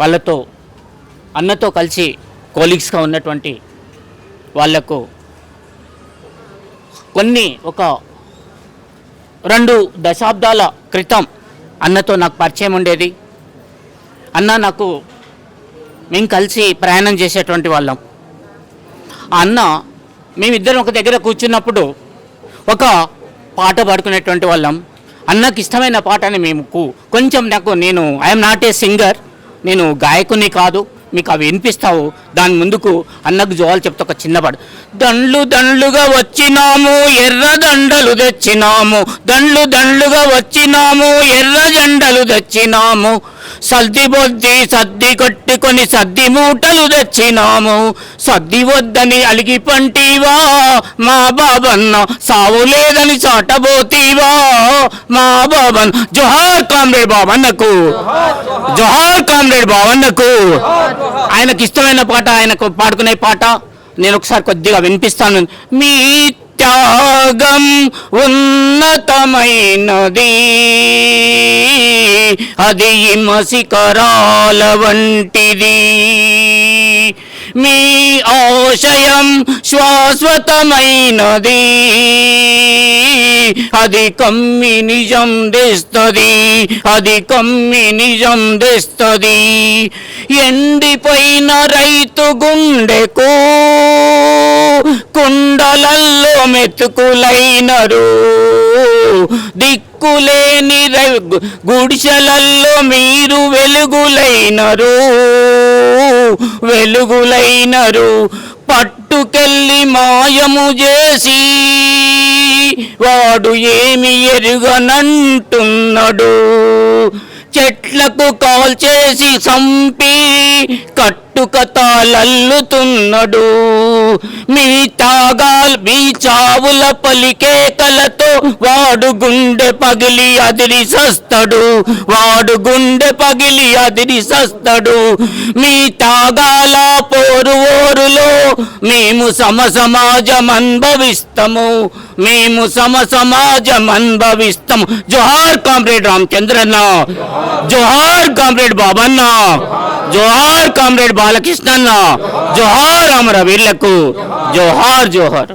వాళ్ళతో అన్నతో కలిసి కోలీగ్స్గా ఉన్నటువంటి వాళ్ళకు కొన్ని ఒక రెండు దశాబ్దాల క్రితం అన్నతో నాకు పరిచయం ఉండేది. అన్న నాకు మేము కలిసి ప్రయాణం చేసేటువంటి వాళ్ళం. ఆ అన్న మేమిద్దరం ఒక దగ్గర కూర్చున్నప్పుడు ఒక పాట పాడుకునేటువంటి వాళ్ళం. అన్నకి ఇష్టమైన పాటని మేము కు- కొంచెం నాకు నేను ఐఎమ్ నాట్ ఏ సింగర్ నేను గాయకుని కాదు మీకు అవి వినిపిస్తావు. దాని ముందుకు అన్నకు జోవాలు చెప్తే ఒక చిన్నపాడు దండ్లు దండ్లుగా వచ్చినాము ఎర్ర దండలు తెచ్చినాము. దండ్లు దండ్లుగా వచ్చినాము ఎర్ర జెండలు తెచ్చినాము. సర్ది బొద్ది సర్ది కొట్టుకొని సర్ది మూటలు తెచ్చినాము. సర్ది వద్దని అలిగి పంటివా మా బాబన్న సావు లేదని చాటబోతీవా? మా బాబన్ జోహార్ కామ్రేడ్ బాబన్నకు. జోహార్ కామ్రేడ్ బాబన్నకు. ఆయనకి ఇష్టమైన పాట ఆయనకు పాడుకునే పాట నేను ఒకసారి కొద్దిగా వినిపిస్తాను. మీ త్యాగం ఉన్నతమైనది అది మసికరాల వంటిది మీ ఆశయం శాశ్వతమైనది అది కమ్మి నిజం తెస్తుంది అది కమ్మి నిజం తెస్తుంది ఎండిపోయిన రైతు గుండెకు మెతుకులైనరు దిక్కులేని గుడిసెలల్లో మీరు వెలుగులైనరు. వెలుగులైనరు. పట్టుకెళ్ళి మాయము చేసి వాడు ఏమి ఎరుగనంటున్నాడు. చెట్లకు కాల్చేసి చంపి కట్టు తాళల్లుతున్నాడు మీ తాగాల్ మీ చావుల పలికేకలతో వాడు గుండె పగిలి అదిరి సస్తాడు. వాడు గుండె పగిలి అదిరి సస్తాడు. మీ తాగాల పోరు ఓరులో మేము సమ సమాజం అనుభవిస్తాము మేము సమ సమాజం అనుభవిస్తాము జోహార్ కామ్రేడ్ రామచంద్రన్న. జోహార్ కామ్రేడ్ బాబన్న. జోహార్ కామ్రేడ్ బాలకృష్ణన్న జోహార్ అమర వీళ్ళకు జోహార్ జోహార్